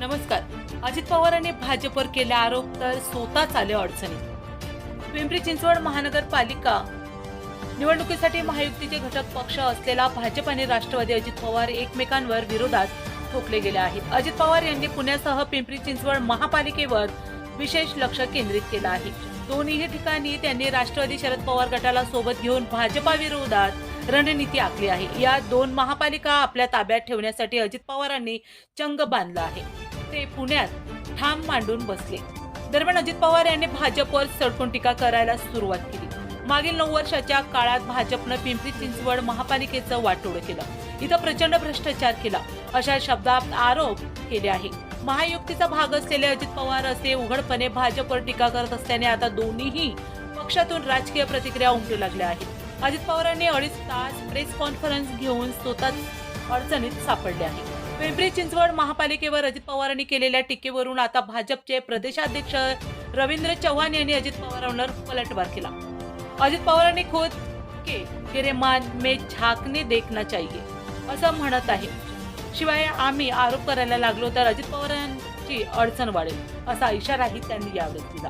नमस्कार. अजित पवारांनी भाजपवर केले आरोप तर स्वतःच आले अडचणीत पिंपरी चिंचवड महानगरपालिका निवडणुकीसाठी महायुतीचे घटक पक्ष असलेला भाजप आणि राष्ट्रवादी अजित पवार एकमेकांवर विरोधात ठोकले गेले आहेत. अजित पवार यांनी पुण्यासह पिंपरी चिंचवड महापालिकेवर विशेष लक्ष केंद्रित केलं आहे. दोन्ही ठिकाणी त्यांनी राष्ट्रवादी शरद पवार गटाला सोबत घेऊन भाजपा विरोधात रणनीती आखली आहे. या दोन महापालिका आपल्या ताब्यात ठेवण्यासाठी अजित पवारांनी चंग बांधला आहे. ते पुण्यात ठाम मांडून बसले. दरम्यान अजित पवार यांनी भाजपवर सडकून टीका करायला सुरुवात केली. मागील नऊ वर्षाच्या काळात भाजपनं पिंपरी चिंचवड महापालिकेचं वाटोळं केलं. इथं प्रचंड भ्रष्टाचार केला. अशा शब्दात आरोप केले आहे. महायुक्तीचा भाग असलेले अजित पवार असे उघडपणे भाजपवर टीका करत असल्याने आता दोन्हीही पक्षातून राजकीय प्रतिक्रिया उमटू लागल्या आहेत. अजित पवारांनी अडीच तास प्रेस कॉन्फरन्स घेऊन स्वतःच अडचणीत सापडले आहे पिंपरी चिंचवड महापालिकेवर अजित पवारांनी केलेल्या टीकेवरून आता भाजपचे प्रदेशाध्यक्ष रवींद्र चव्हाण यांनी अजित पवारांवर पलटवार केला. अजित पवारांनी खुद के तेरे मान में झाकने देखना चाहिए असं म्हणत आहे शिवाय आम्ही आरोप करायला लागलो तर अजित पवारांची अडचण वाढेल असा इशाराही त्यांनी यावेळी दिला.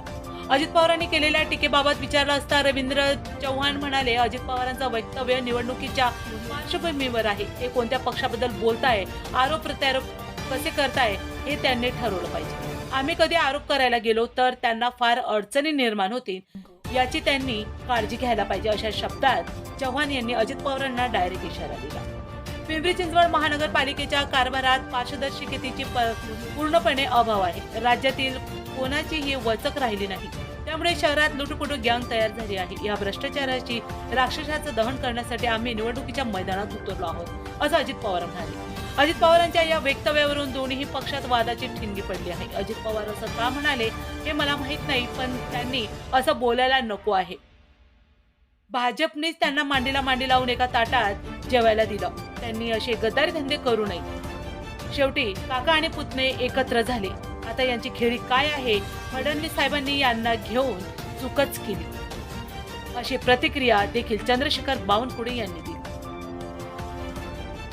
अजित पवारांनी केलेल्या टीकेबाबत विचारलं असता रवींद्र चव्हाण म्हणाले अजित पवारांचं वक्तव्य निवडणुकीच्या पार्श्वभूमीवर आहे. ते कोणत्या पक्षाबद्दल बोलताय आरोप प्रत्यारोप कसे करताय हे त्यांनी ठरवलं पाहिजे. आम्ही कधी आरोप करायला गेलो तर त्यांना फार अडचणी निर्माण होतील याची त्यांनी काळजी घ्यायला पाहिजे अशा शब्दात चव्हाण यांनी अजित पवारांना डायरेक्ट इशारा दिला. पिंपरी चिंचवड महानगरपालिकेच्या कारभारात पारदर्शकतेची प- पूर्णपणे अभाव आहे. राज्यातील कोणाचीही वचक राहिली नाही. त्यामुळे शहरात लुटपुटू गँग तयार झाली आहे. या भ्रष्टाचाराची राक्षसाचं दहन करण्यासाठी आम्ही निवडणुकीच्या मैदानात उतरलो आहोत असं अजित पवार म्हणाले. अजित पवारांच्या या वक्तव्यावरून दोन्ही पक्षात वादाची ठिणगी पडली आहे. अजित पवार असं का म्हणाले हे मला माहीत नाही पण त्यांनी असं बोलायला नको आहे. भाजपनेच त्यांना मांडीला मांडी लावून एका ताटात जेवायला दिलं. त्यांनी असे गद्दारी धंदे करू नये. शेवटी काका आणि पुतणे एकत्र झाले. आता यांची खेळी काय आहे? फडणवीस साहेबांनी यांना घेऊन चुकच केली. अशी प्रतिक्रिया देखील चंद्रशेखर बावनकुळे यांनी दिली.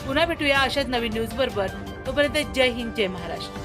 पुन्हा भेटूया अशाच नवीन न्यूज बरोबर. तोपर्यंत जय हिंद जय महाराष्ट्र.